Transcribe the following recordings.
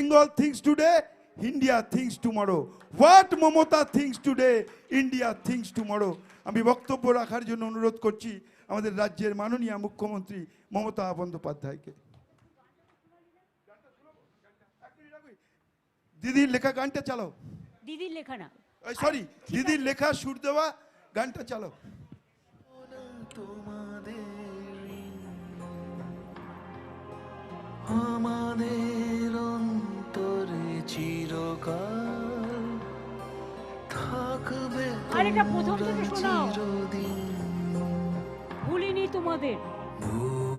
Bengal thinks today, India thinks tomorrow. What Mamata thinks today, India thinks tomorrow. আমি বক্তব্য রাখার জন্য অনুরোধ করছি আমাদের রাজ্যের মাননীয় মুখ্যমন্ত্রী মমতা বন্দ্যোপাধ্যায়কে দিদির লেখা গানটা চালাও দিদির লেখা না সরি দিদির লেখা সুর দেওয়া গানটা চালাও তোমাদের আমাদের চিরকাল থাকবে আর এটা প্রথম থেকে শোনাও। ভুলিনি তোমাদের ভুলিনি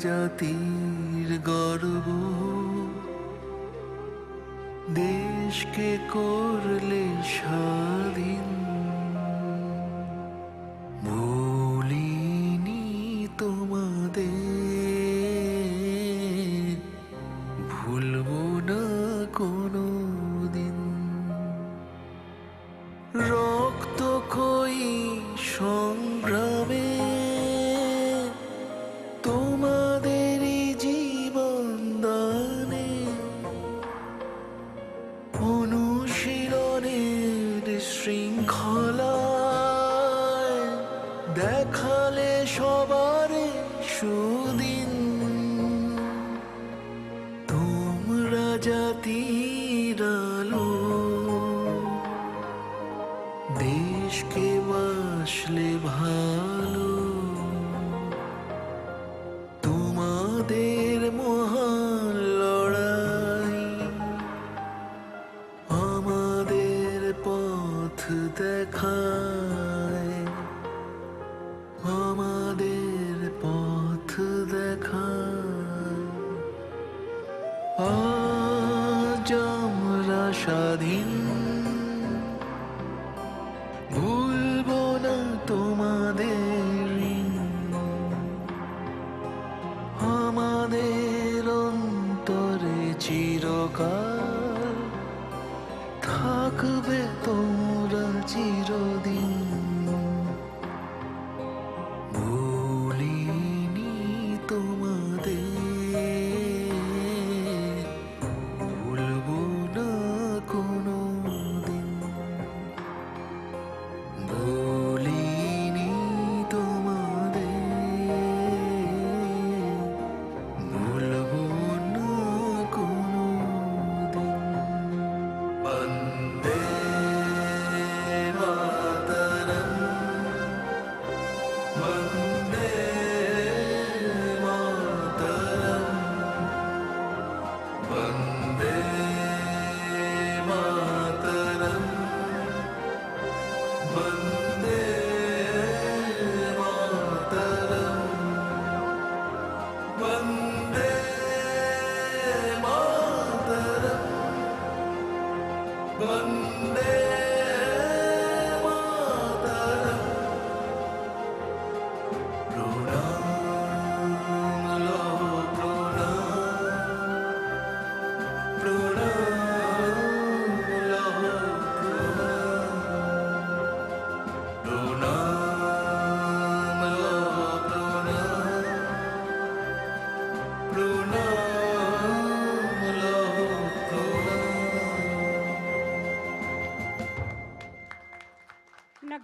জাতির গর্ব। দেশকে করলে স্বাধীন। চিরকাল থাকবে তোমরা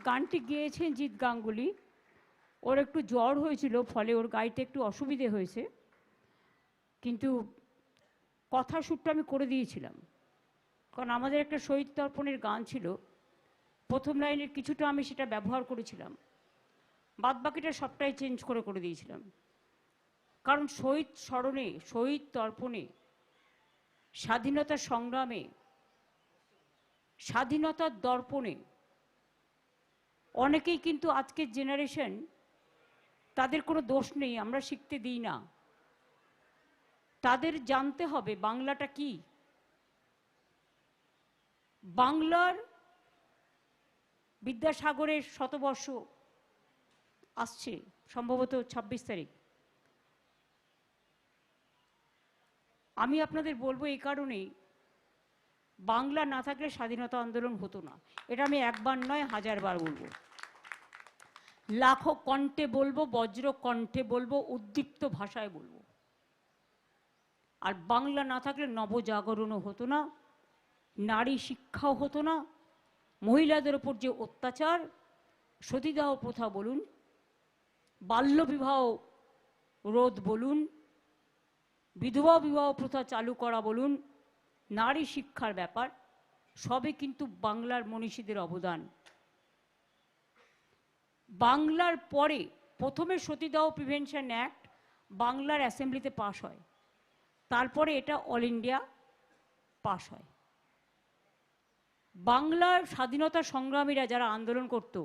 গানটি গেয়েছেন জিৎ গাঙ্গুলি। ওর একটু জ্বর হয়েছিল, ফলে ওর গাইতে একটু অসুবিধে হয়েছে। কিন্তু কথা সুরটা আমি করে দিয়েছিলাম। কারণ আমাদের একটা শহীদ তর্পণের গান ছিল। প্রথম লাইনের কিছুটা আমি সেটা ব্যবহার করেছিলাম। বাদ বাকিটা সবটাই চেঞ্জ করে করে দিয়েছিলাম। কারণ শহীদ স্মরণে, শহীদ তর্পণে, স্বাধীনতা সংগ্রামে, স্বাধীনতার দর্পণে অনেকেই কিন্তু আজকের জেনারেশন তাদের কোনো দোষ নেই, আমরা শিখতে দিই না। তাদের জানতে হবে বাংলাটা কি। বাংলার বিদ্যাসাগরের শতবর্ষ আসছে, সম্ভবত ছাব্বিশ তারিখ। আমি আপনাদের বলব এই কারণেই বাংলা না থাকলে স্বাধীনতা আন্দোলন হতো না। এটা আমি একবার নয়, হাজারবার বলব। লাখো কণ্ঠে বলব, বজ্র কণ্ঠে বলব, উদ্দীপ্ত ভাষায় বলব। আর বাংলা না থাকলে নবজাগরণও হতো না, নারী শিক্ষাও হতো না, মহিলাদের ওপর যে অত্যাচার, সতীদাহ প্রথা বলুন বাল্যবিবাহ রোধ বলুন, বিধবা বিবাহ প্রথা চালু করা বলুন নারী শিক্ষার ব্যাপার সবে কিন্তু বাংলার মনীষীদের অবদান। বাংলার পরে প্রথমে সতীদাহ প্রিভেনশন অ্যাক্ট বাংলার অ্যাসেম্বলিতে পাশ হয়। তারপরে এটা অল ইন্ডিয়া পাশ হয়। বাংলার স্বাধীনতা সংগ্রামীরা যারা আন্দোলন করত,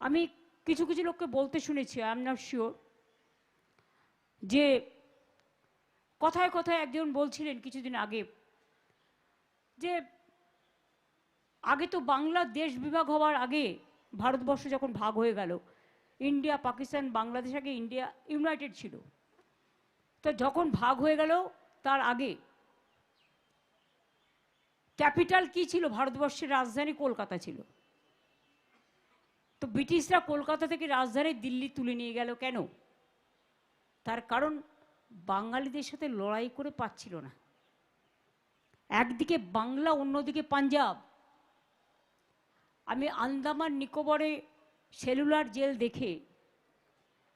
আমি কিছু কিছু লোককে বলতে শুনেছি আই এম নট শিওর যে কথায় কথায় একজন বলছিলেন কিছুদিন আগে যে, আগে তো বাংলা দেশ বিভাগ হওয়ার আগে ভারতবর্ষ যখন ভাগ হয়ে গেল, ইন্ডিয়া, পাকিস্তান, বাংলাদেশ আগে ইন্ডিয়া, ইউনাইটেড ছিল। তো যখন ভাগ হয়ে গেল, তার আগে ক্যাপিটাল কি ছিল? ভারতবর্ষের রাজধানী কলকাতা ছিল। তো ব্রিটিশরা কলকাতা থেকে রাজধানী দিল্লি তুলে নিয়ে গেল কেন? তার কারণ বাঙালিদের সাথে লড়াই করে পাচ্ছিল না। একদিকে বাংলা, অন্যদিকে পাঞ্জাব। আমি আন্দামান নিকোবরে সেলুলার জেল দেখে,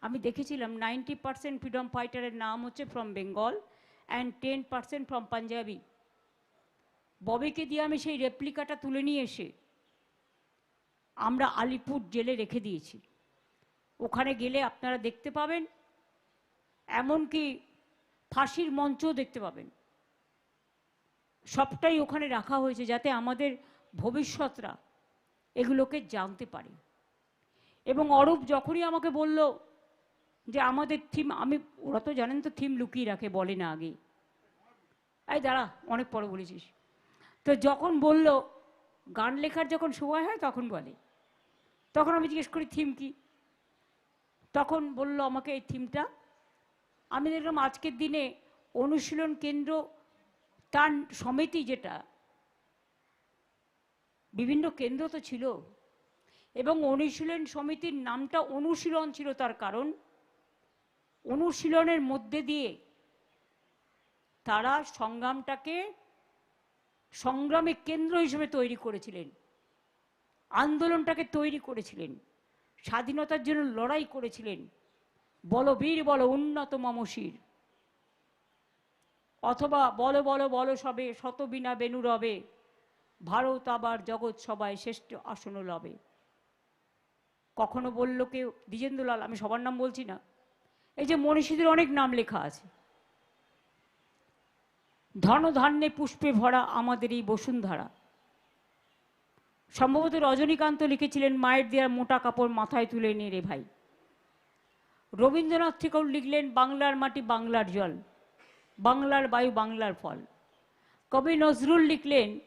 আমি দেখেছিলাম নাইনটি পার্সেন্ট ফ্রিডম ফাইটারের নাম হচ্ছে from Bengal and ten percent from Punjabi. ববিকে দিয়ে আমি সেই রেপ্লিকাটা তুলে নিয়ে এসে আমরা আলিপুর জেলে রেখে দিয়েছি। ওখানে গেলে আপনারা দেখতে পাবেন এমনকি ফাঁসির মঞ্চও দেখতে পাবেন। সবটাই ওখানে রাখা হয়েছে যাতে আমাদের ভবিষ্যৎরা এগুলোকে জানতে পারে। এবং অরূপ যখনই আমাকে বলল যে আমাদের থিম, আমি, ওরা তো জানেন তো থিম লুকিয়ে রাখে, বলে না আগে। এই দাঁড়া, অনেক পরে বলেছিস। তো যখন বলল, গান লেখার যখন সময় হয় তখন বলে। তখন আমি জিজ্ঞেস করি, থিম কি? তখন বলল আমাকে, এই থিমটা আমি দেখলাম আজকের দিনে অনুশীলন কেন্দ্র, তার সমিতি যেটা, বিভিন্ন কেন্দ্র তো ছিল, এবং অনুশীলন সমিতির নামটা অনুশীলন ছিল তার কারণ, অনুশীলনের মধ্যে দিয়ে তারা সংগ্রামটাকে সংগ্রামের কেন্দ্র হিসেবে তৈরি করেছিলেন, আন্দোলনটাকে তৈরি করেছিলেন, স্বাধীনতার জন্য লড়াই করেছিলেন বলো বীর, বলো উন্নত মমশির অথবা বলো বলো বলো সবে, শত বিনা বেনু রবে। ভারত আবার জগৎ সবাই শ্রেষ্ঠ আসন লবে। কখনো বলল কেউ, দ্বিজেন্দ্রলাল, আমি সবার নাম বলছি না। এই যে মনীষীদের অনেক নাম লেখা আছে। ধন ধান্যে পুষ্পে ভরা আমাদের এই বসুন্ধরা। সম্ভবত রজনীকান্ত লিখেছিলেন, মায়ের দেওয়ার মোটা কাপড় মাথায় তুলে নিয়ে রে ভাই। রবীন্দ্রনাথ থেকেও লিখলেন, বাংলার মাটি বাংলার জল, বাংলার বায়ু বাংলার ফল। কবি নজরুল লিখলেন,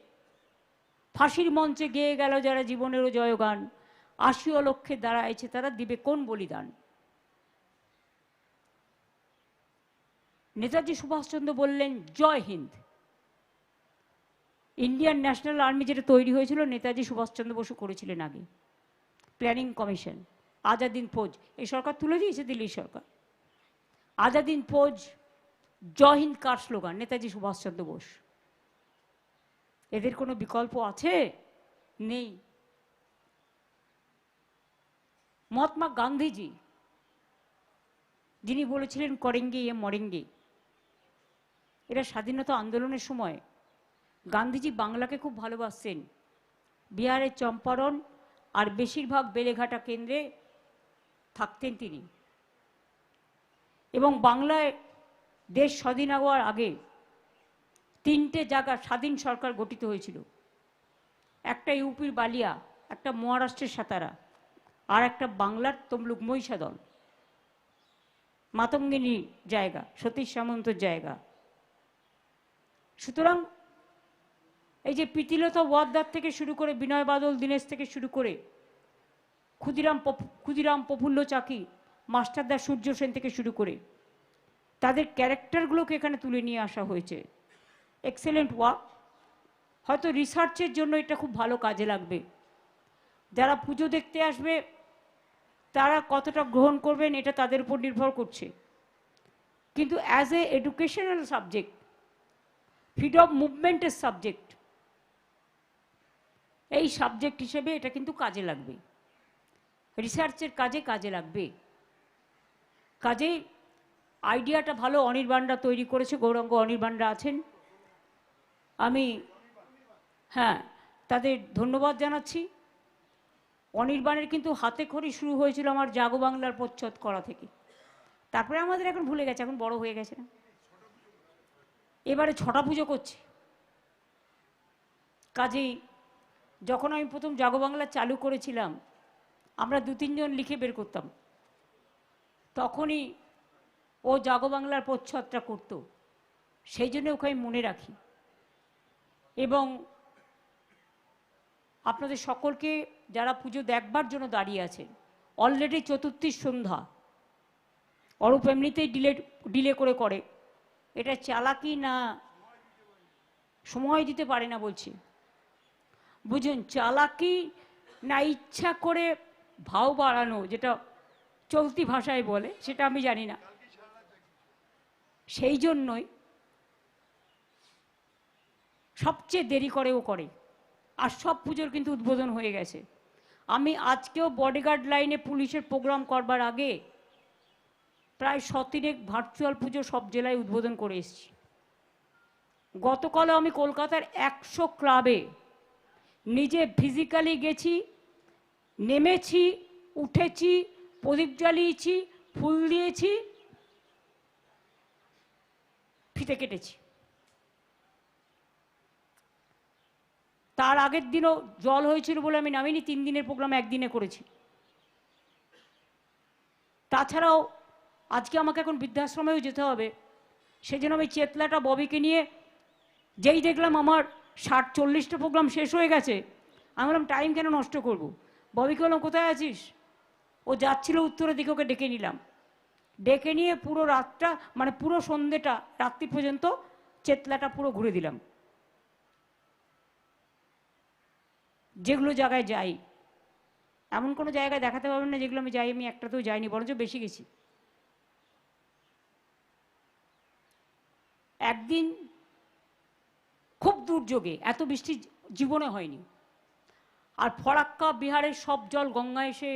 ফাঁসির মঞ্চে গেয়ে গেল যারা জীবনেরও জয়গান আশিও লক্ষ্যে দাঁড়াইছে তারা দিবে কোন বলিদান? নেতাজি সুভাষচন্দ্র বললেন, জয় হিন্দ। ইন্ডিয়ান ন্যাশনাল আর্মি যেটা তৈরি হয়েছিল, নেতাজি সুভাষচন্দ্র বসু করেছিলেন আগে, প্ল্যানিং কমিশন। আজাদিন ফৌজ। এই সরকার তুলে দিয়েছে দিল্লি সরকার। আজাদিন ফৌজ, জয় হিন্দ কার স্লোগান? নেতাজি সুভাষচন্দ্র বোস। এদের কোনো বিকল্প আছে? নেই। মহাত্মা গান্ধীজি, যিনি বলেছিলেন, করেঙ্গে এ মরেঙ্গে। এরা স্বাধীনতা আন্দোলনের সময় গান্ধীজি বাংলাকে খুব ভালোবাসতেন। বিহারের চম্পারণ আর বেশিরভাগ বেলেঘাটা কেন্দ্রে থাকতেন তিনি। এবং বাংলায় দেশ স্বাধীন হওয়ার আগে তিনটে জায়গা স্বাধীন সরকার গঠিত হয়েছিল। একটা ইউপির বালিয়া, একটা মহারাষ্ট্রের সাতারা, আর একটা বাংলার তমলুক মহিষাদল। মাতঙ্গিনী জায়গা, সতীশ সামন্তর জায়গা। সুতরাং এই যে প্রীতিলতা ওয়াদ্দার থেকে শুরু করে বিনয় বাদল, দীনেশ থেকে শুরু করে ক্ষুদিরাম ক্ষুদিরাম প্রফুল্ল চাকি মাস্টারদা সূর্য সেন থেকে শুরু করে। তাদের ক্যারেক্টারগুলোকে এখানে তুলে নিয়ে আসা হয়েছে। এক্সেলেন্ট ওয়ার্ক হয়তো রিসার্চের জন্য এটা খুব ভালো কাজে লাগবে। যারা পুজো দেখতে আসবে, তারা কতটা গ্রহণ করবেন এটা তাদের উপর নির্ভর করছে। কিন্তু as a educational subject freedom মুভমেন্টের subject এই সাবজেক্ট হিসেবে এটা কিন্তু কাজে লাগবে। রিসার্চের কাজে কাজে লাগবে। কাজেই আইডিয়াটা ভালো অনির্বাণরা তৈরি করেছে, গৌরাঙ্গ অনির্বাণরা আছেন। আমি হ্যাঁ তাদের ধন্যবাদ জানাচ্ছি। অনির্বাণের কিন্তু হাতে খড়ি শুরু হয়েছিল আমার জাগো বাংলার প্রচ্ছদ করা থেকে। তারপরে আমাদের এখন ভুলে গেছে, এখন বড় হয়ে গেছে না। এবারে ছটা পুজো করছে। কাজেই যখন আমি প্রথম জাগো বাংলা চালু করেছিলাম আমরা দু, তিনজন লিখে বের করতাম। তখনই ও জাগো বাংলার প্রচ্ছদটা করত। সেই জন্য ওকে আমি মনে রাখি। এবং আপনাদের সকলকে যারা পুজো দেখবার জন্য দাঁড়িয়ে আছেন অলরেডি চতুর্থীর সন্ধ্যা। অরূপ এমনিতেই ডিলে ডিলে করে করে। এটা চালাকি না সময় দিতে পারে না বলছি। বুঝুন, চালাকি না ইচ্ছা করে ভাও বাড়ানো, যেটা চলতি ভাষায় বলে, সেটা আমি জানি না। সেই জন্যই সবচেয়ে দেরি করেও করে। আর সব পুজোর কিন্তু উদ্বোধন হয়ে গেছে। আমি আজকেও বডিগার্ড লাইনে পুলিশের প্রোগ্রাম করবার আগে প্রায় সতিনেক ভার্চুয়াল পুজো সব জেলায় উদ্বোধন করে এসেছি। গতকালও আমি কলকাতার একশো ক্লাবে নিজে ফিজিক্যালি গেছি নেমেছি, উঠেছি, প্রদীপ জ্বালিয়েছি, ফুল দিয়েছি, ফিতে কেটেছি। তার আগের দিনও জল হয়েছিল বলে আমি নামিনি, তিন দিনের প্রোগ্রাম একদিনে করেছি। তাছাড়াও আজকে আমাকে এখন বৃদ্ধাশ্রমেও যেতে হবে। সেজন্য আমি চেতলাটা, ববিকে নিয়ে যেই দেখলাম আমার ষাট চল্লিশটা প্রোগ্রাম শেষ হয়ে গেছে, আমি বললাম টাইম কেন নষ্ট করব? ববিকে বললাম কোথায় আছিস? ও যাচ্ছিল উত্তরের দিকে, ওকে ডেকে নিলাম। ডেকে নিয়ে পুরো রাতটা মানে পুরো সন্ধ্যেটা, রাত্রি পর্যন্ত চেতলাটা পুরো ঘুরে দিলাম। যেগুলো জায়গায় যাই, এমন কোনো জায়গায় দেখাতে পারবেন না যেগুলো আমি যাই, আমি একটাতেও যাইনি, বরঞ্চ বেশি গেছি। একদিন খুব দুর্যোগে, এত বৃষ্টি জীবনে হয়নি। আর ফরাক্কা বিহারের সব জল গঙ্গা এসে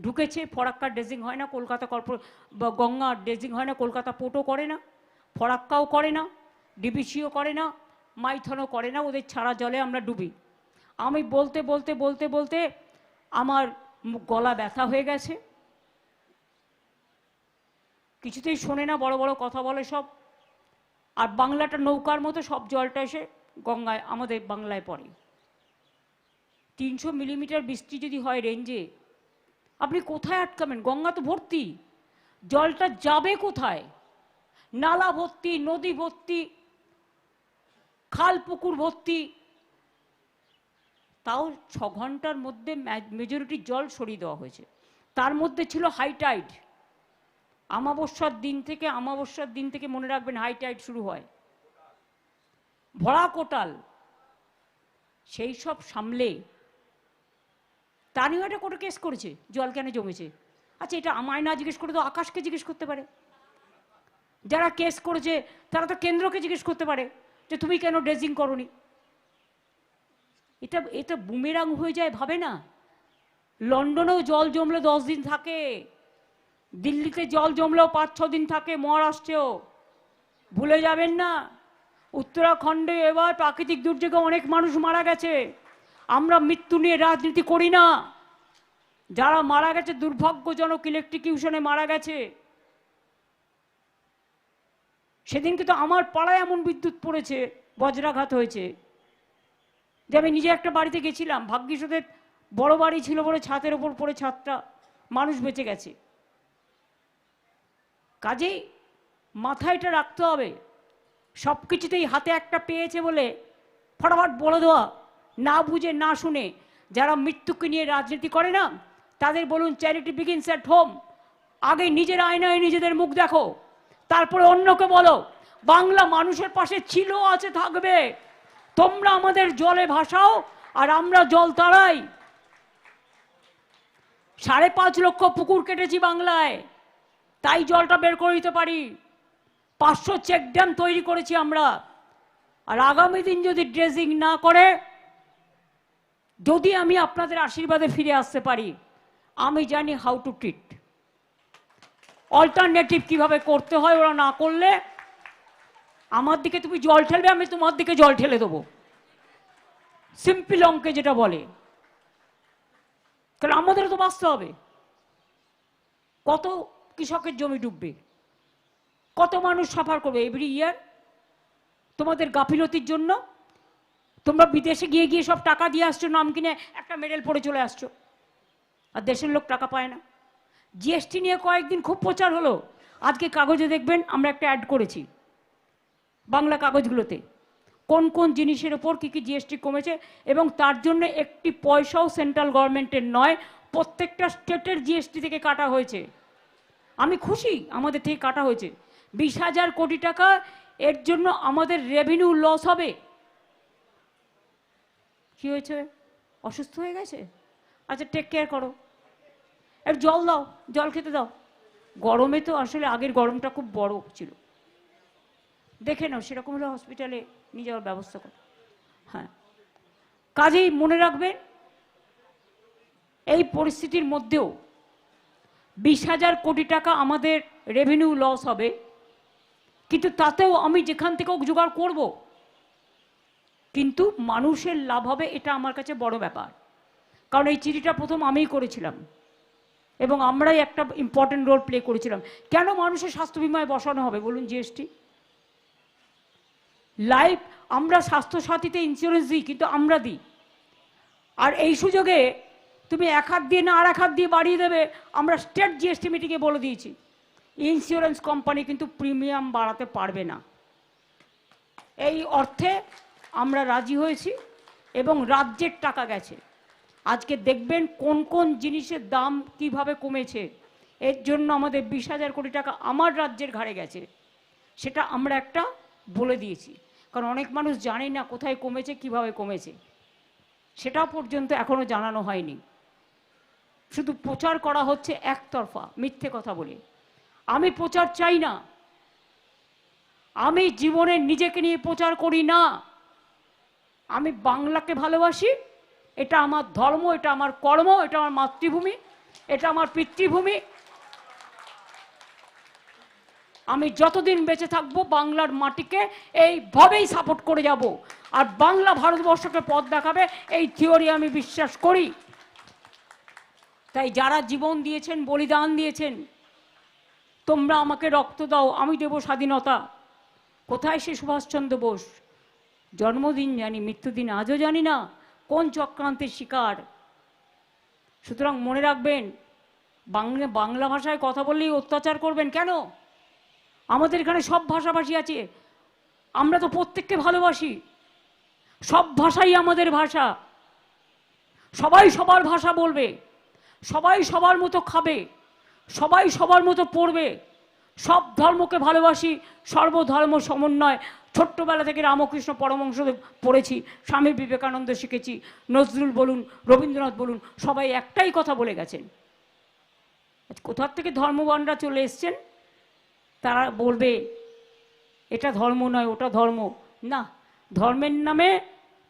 ঢুকেছে। ফরাক্কার ড্রেজিং হয় না, কলকাতা কর্পো, বা গঙ্গা ড্রেজিং হয় না, কলকাতা পোর্টও করে না, ফরাক্কাও করে না, ডিবিসিও করে না, মাইথনও করে না, ওদের ছাড়া জলে আমরা ডুবি। আমি বলতে বলতে বলতে বলতে আমার গলা ব্যথা হয়ে গেছে। কিছুতেই শোনে না, বড় বড় কথা বলে সব। আর বাংলাটা নৌকার মতো সব জলটা এসে গঙ্গায়, আমাদের বাংলায় পড়ে। তিনশো মিলিমিটার বৃষ্টি যদি হয় রেঞ্জে, আপনি কোথায় আটকাবেন? গঙ্গা তো ভর্তি। জলটা যাবে কোথায়? নালা ভর্তি, নদী ভর্তি খাল পুকুর ভর্তি। তাও ছ ঘণ্টার মধ্যে মেজরিটি জল সরিয়ে দেওয়া হয়েছে। তার মধ্যে ছিল হাই টাইড আমাবস্যার দিন থেকে, আমাবস্যার দিন থেকে মনে রাখবেন হাই টাইড শুরু হয়। ভরা কোটাল। সেই সব সামলে তা নিয়েও একটা কোর্টে কেস করেছে, জল কেন জমেছে। আচ্ছা এটা আমায় না জিজ্ঞেস করে তো আকাশকে জিজ্ঞেস করতে পারে। যারা কেস করেছে, তারা তো কেন্দ্রকে জিজ্ঞেস করতে পারে যে তুমি কেন ড্রেজিং করনি? এটা এটা বুমেরাং হয়ে যায়, ভাবে না? লন্ডনেও জল জমলে দশ দিন থাকে, দিল্লিতে জল জমলেও পাঁচ, ছ দিন থাকে মহারাষ্ট্রেও ভুলে যাবেন না, উত্তরাখণ্ডে এবার প্রাকৃতিক দুর্যোগে অনেক মানুষ মারা গেছে। আমরা মৃত্যু নিয়ে রাজনীতি করি না। যারা মারা গেছে, দুর্ভাগ্যজনক ইলেকট্রিকিউশনে মারা গেছে। সেদিন কিন্তু আমার পাড়ায় এমন বিদ্যুৎ পড়েছে, বজ্রাঘাত হয়েছে। যে আমি নিজে একটা বাড়িতে গেছিলাম ভাগ্যিস বড় বাড়ি ছিল বলে ছাতের ওপর পড়ে ছাদটা মানুষ বেঁচে গেছে। কাজেই মাথায় এটা রাখতে হবে। সব কিছুতেই হাতে একটা পেয়েছে বলে ফটাফট বলে দেওয়া। না বুঝে, না শুনে যারা মৃত্যুকে নিয়ে রাজনীতি করে না, তাদের বলুন চ্যারিটি বিগিনস অ্যাট হোম আগে নিজের আয়নায় নিজেদের মুখ দেখো। তারপরে অন্যকে বলো, বাংলা মানুষের পাশে ছিল, আছে, থাকবে। তোমরা আমাদের জলে ভাসাও আর আমরা জল তাড়াই। সাড়ে পাঁচ লক্ষ পুকুর কেটেছি বাংলায়, তাই জলটা বের করে দিতে পারি। পাঁচশো চেক ড্যাম তৈরি করেছি আমরা। আর আগামী দিন যদি ড্রেজিং না করে যদি আমি আপনাদের আশীর্বাদে ফিরে আসতে পারি, আমি জানি হাউ টু ট্রিট অল্টারনেটিভ কীভাবে করতে হয়, ওরা না করলে আমার দিকে তুমি জল ঠেলবে, আমি তোমার দিকে জল ঠেলে দেবো। সিম্পল অঙ্কে যেটা বলে, কারণ আমাদেরও তো বাঁচতে হবে। কত কৃষকের জমি ডুববে, কত মানুষ সাফার করবে এভরি ইয়ার তোমাদের গাফিলতির জন্য তোমরা বিদেশে গিয়ে গিয়ে সব টাকা দিয়ে আসছো, নাম কিনে একটা মেডেল পড়ে চলে আসছো। আর দেশের লোক টাকা পায় না। জিএসটি নিয়ে কয়েকদিন খুব প্রচার হলো। আজকে কাগজে দেখবেন আমরা একটা অ্যাড করেছি। বাংলা কাগজগুলোতে। কোন কোন জিনিসের ওপর কী কী জিএসটি কমেছে এবং তার জন্য একটি পয়সাও সেন্ট্রাল গভর্নমেন্টের নয়, প্রত্যেকটা স্টেটের জিএসটি থেকে কাটা হয়েছে। আমি খুশি আমাদের থেকে কাটা হয়েছে। বিশ হাজার কোটি টাকা, এর জন্য আমাদের রেভিনিউ লস হবে। কি হয়েছে? অসুস্থ হয়ে গেছে? আচ্ছা টেক কেয়ার করো। একটু জল দাও, জল খেতে দাও। গরমে তো আসলে আগের গরমটা খুব বড় ছিল। দেখে নাও, সেরকম হলে হসপিটালে নিয়ে যাওয়ার ব্যবস্থা করো। হ্যাঁ। কাজেই মনে রাখবেন এই পরিস্থিতির মধ্যেও বিশ হাজার কোটি টাকা আমাদের রেভিনিউ লস হবে। কিন্তু তাতেও আমি যেখান থেকেও জোগাড় করব কিন্তু মানুষের লাভ হবে, এটা আমার কাছে বড় ব্যাপার। কারণ এই চিঠিটা প্রথম আমিই করেছিলাম। এবং আমরাই একটা ইম্পর্টেন্ট রোল প্লে করেছিলাম। কেন মানুষের স্বাস্থ্য বিমায় বসানো হবে? বলুন জিএসটি লাইফ আমরা স্বাস্থ্যসাথীতে ইন্স্যুরেন্স দিই, কিন্তু আমরা দিই। আর এই সুযোগে তুমি এক হাত দিয়ে না আর এক হাত দিয়ে বাড়িয়ে দেবে, আমরা স্টেট জিএসটি মিটিংয়ে বলে দিয়েছি। ইন্স্যুরেন্স কোম্পানি কিন্তু প্রিমিয়াম বাড়াতে পারবে না। এই অর্থে আমরা রাজি হয়েছি এবং রাজ্যের টাকা গেছে। আজকে দেখবেন কোন কোন জিনিসের দাম কীভাবে কমেছে। এর জন্য আমাদের বিশ হাজার কোটি টাকা আমার রাজ্যের ঘাড়ে গেছে। সেটা আমরা একটা বলে দিয়েছি। কারণ অনেক মানুষ জানে না কোথায় কমেছে, কীভাবে কমেছে। সেটা পর্যন্ত এখনও জানানো হয়নি। শুধু প্রচার করা হচ্ছে একতরফা, মিথ্যে কথা বলে। আমি প্রচার চাই না। আমি জীবনে নিজেকে নিয়ে প্রচার করি না। আমি বাংলাকে ভালোবাসি, এটা আমার ধর্ম, এটা আমার কর্ম, এটা আমার মাতৃভূমি, এটা আমার পিতৃভূমি। আমি যতদিন বেঁচে থাকব বাংলার মাটিকে এইভাবেই সাপোর্ট করে যাব। আর বাংলা ভারতবর্ষকে পথ দেখাবে, এই থিওরি আমি বিশ্বাস করি। তাই যারা জীবন দিয়েছেন, বলিদান দিয়েছেন, তোমরা আমাকে রক্ত দাও, আমি দেব স্বাধীনতা। কোথায় সে সুভাষচন্দ্র বোস? জন্মদিন জানি, মৃত্যুদিন, আজও জানি না কোন চক্রান্তের শিকার। সুতরাং মনে রাখবেন, বাংলা বাংলা ভাষায় কথা বললেই অত্যাচার করবেন কেন? আমাদের এখানে সব ভাষাভাষী আছে, আমরা তো প্রত্যেককে ভালোবাসি। সব ভাষাই আমাদের ভাষা। সবাই সবার ভাষা বলবে, সবাই সবার মতো খাবে, সবাই সবার মতো পড়বে। সব ধর্মকে ভালোবাসি, সর্বধর্ম সমন্বয় ছোট্টবেলা থেকে রামকৃষ্ণ পরমংশ পড়েছি, স্বামী বিবেকানন্দ শিখেছি, নজরুল বলুন, রবীন্দ্রনাথ বলুন, সবাই একটাই কথা বলে গেছেন। আজ কোথার থেকে ধর্মবানরা চলে এসছেন? তারা বলবে, এটা ধর্ম নয়, ওটা ধর্ম। না, ধর্মের নামে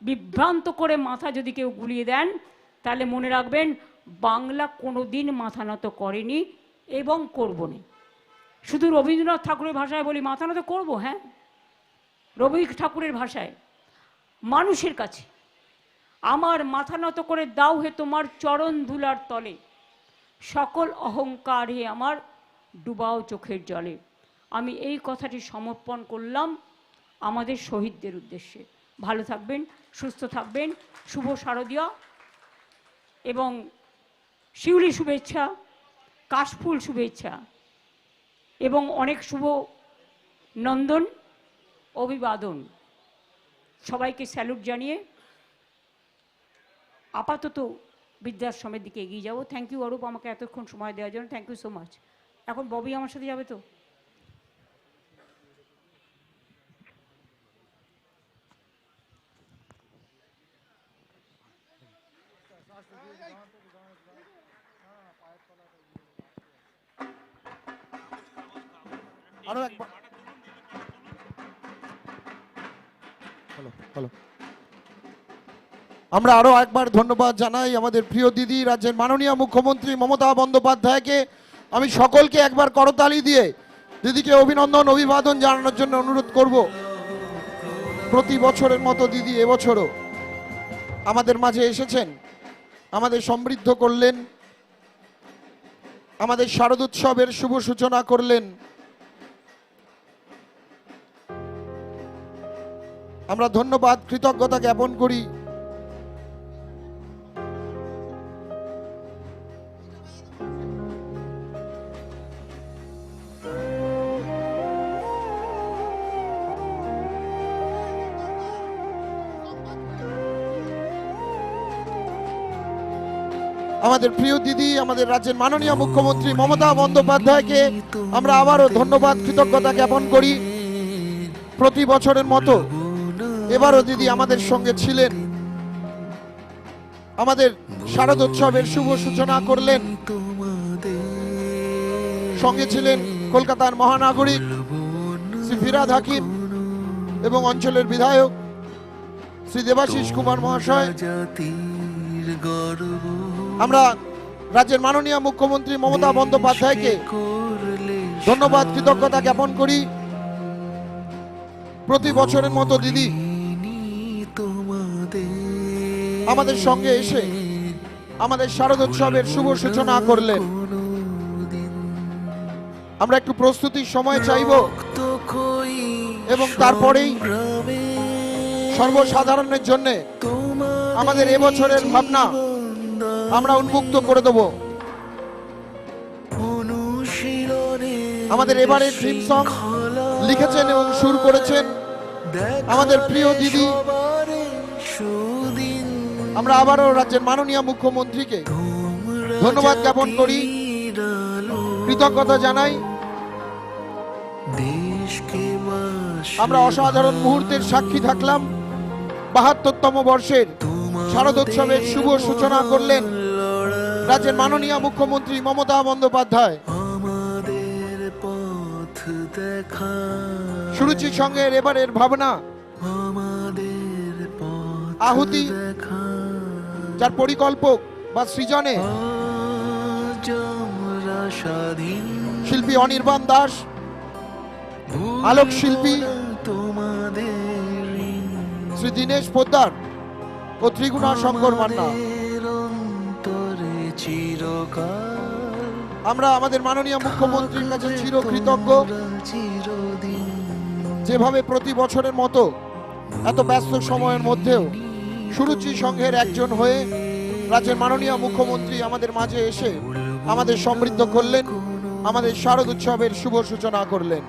বিভ্রান্ত করে মাথা যদি কেউ গুলিয়ে দেন, তাহলে মনে রাখবেন, বাংলা কোনো দিন মাথা নত করেনি এবং করব না। শুধু রবীন্দ্রনাথ ঠাকুরের ভাষায় বলি, মাথা নত করব? হ্যাঁ। রবি ঠাকুরের ভাষায়, মানুষের কাছে, আমার মাথা নত করে দাও হে তোমার চরণ ধুলার তলে, সকল অহংকার হে আমার ডুবাও চোখের জলে। আমি এই কথাটি সমর্পণ করলাম আমাদের শহীদদের উদ্দেশ্যে। ভালো থাকবেন, সুস্থ থাকবেন, শুভ শারদীয় এবং শিউলি শুভেচ্ছা, কাশফুল শুভেচ্ছা এবং অনেক শুভ নন্দন। অভিবাদন। সবাইকে স্যালুট জানিয়ে আপাতত বৃদ্ধাশ্রমের দিকে এগিয়ে যাব। থ্যাংক ইউ অরূপ, আমাকে এতক্ষণ সময় দেওয়ার জন্য। থ্যাংক ইউ সো মাচ এখন ববি আমার সাথে যাবে তো? আরও একবার। হ্যালো আমরা আরও একবার ধন্যবাদ জানাই আমাদের প্রিয় দিদি, রাজ্যের মাননীয় মুখ্যমন্ত্রী মমতা বন্দ্যোপাধ্যায়কে। আমি সকলকে একবার করতালি দিয়ে দিদিকে অভিনন্দন, অভিবাদন জানানোর জন্য অনুরোধ করব। প্রতি বছরের মতো দিদি এবছরও আমাদের মাঝে এসেছেন, আমাদের সমৃদ্ধ করলেন, আমাদের শারদোৎসবের শুভ সূচনা করলেন। আমরা ধন্যবাদ, কৃতজ্ঞতা জ্ঞাপন করি। আমাদের প্রিয় দিদি, আমাদের রাজ্যের মাননীয় মুখ্যমন্ত্রী মমতা বন্দ্যোপাধ্যায়কে আমরা আবারও ধন্যবাদ, কৃতজ্ঞতা জ্ঞাপন করি। প্রতি বছরের মতো এবারও দিদি আমাদের সঙ্গে ছিলেন। আমাদের শারদোৎসবের শুভ সূচনা করলেন। সঙ্গে ছিলেন কলকাতার মহানাগরিক শ্রী ফিরাদ হাকিম এবং অঞ্চলের বিধায়ক শ্রী দেবাশিস কুমার মহাশয়। আমরা রাজ্যের মাননীয় মুখ্যমন্ত্রী মমতা বন্দ্যোপাধ্যায়কে ধন্যবাদ, কৃতজ্ঞতা জ্ঞাপন করি। প্রতি বছরের মতো দিদি আমাদের সঙ্গে এসে আমাদের শারদোৎসবের শুভ সূচনা করলেন আমরা একটু প্রস্তুতির সময় চাইব এবং তারপরেই সর্বসাধারণের জন্য আমাদের এবছরের ভাবনা আমরা উন্মুক্ত করে দেব আমাদের এবারের থিম সং লিখেছেন এবং সুর করেছেন আমাদের প্রিয় দিদি। আমরা আবারও রাজ্যের মাননীয় মুখ্যমন্ত্রীকে ধন্যবাদ জ্ঞাপন করি। কৃতজ্ঞতা জানাই। আমরা অসাধারণ মুহূর্তের সাক্ষী থাকলাম। বাহাত্তরতম বর্ষের শারদোৎসবের শুভ সূচনা করলেন রাজ্যের মাননীয় মুখ্যমন্ত্রী মমতা বন্দ্যোপাধ্যায়। আমাদের পথ দেখা সুরুচি সঙ্গের এবারের ভাবনা আহুতি যার পরিকল্পক বা সৃজনে স্বাধীন। শিল্পী অনির্বাণ দাস আলোক শিল্পী তোমাদের শ্রী দীনেশ পোদ্দার ও ত্রিগুণা শঙ্কর মান্না। আমরা আমাদের মাননীয় মুখ্যমন্ত্রীর কাছে চির কৃতজ্ঞ চিরদিন। যেভাবে প্রতি বছরের মতো এত ব্যস্ত সময়ের মধ্যেও সুরুচি সংঘের একজন হয়ে রাজ্যের মাননীয় মুখ্যমন্ত্রী আমাদের মাঝে এসে আমাদের সমৃদ্ধ করলেন, আমাদের শারদ উৎসবের শুভ সূচনা করলেন।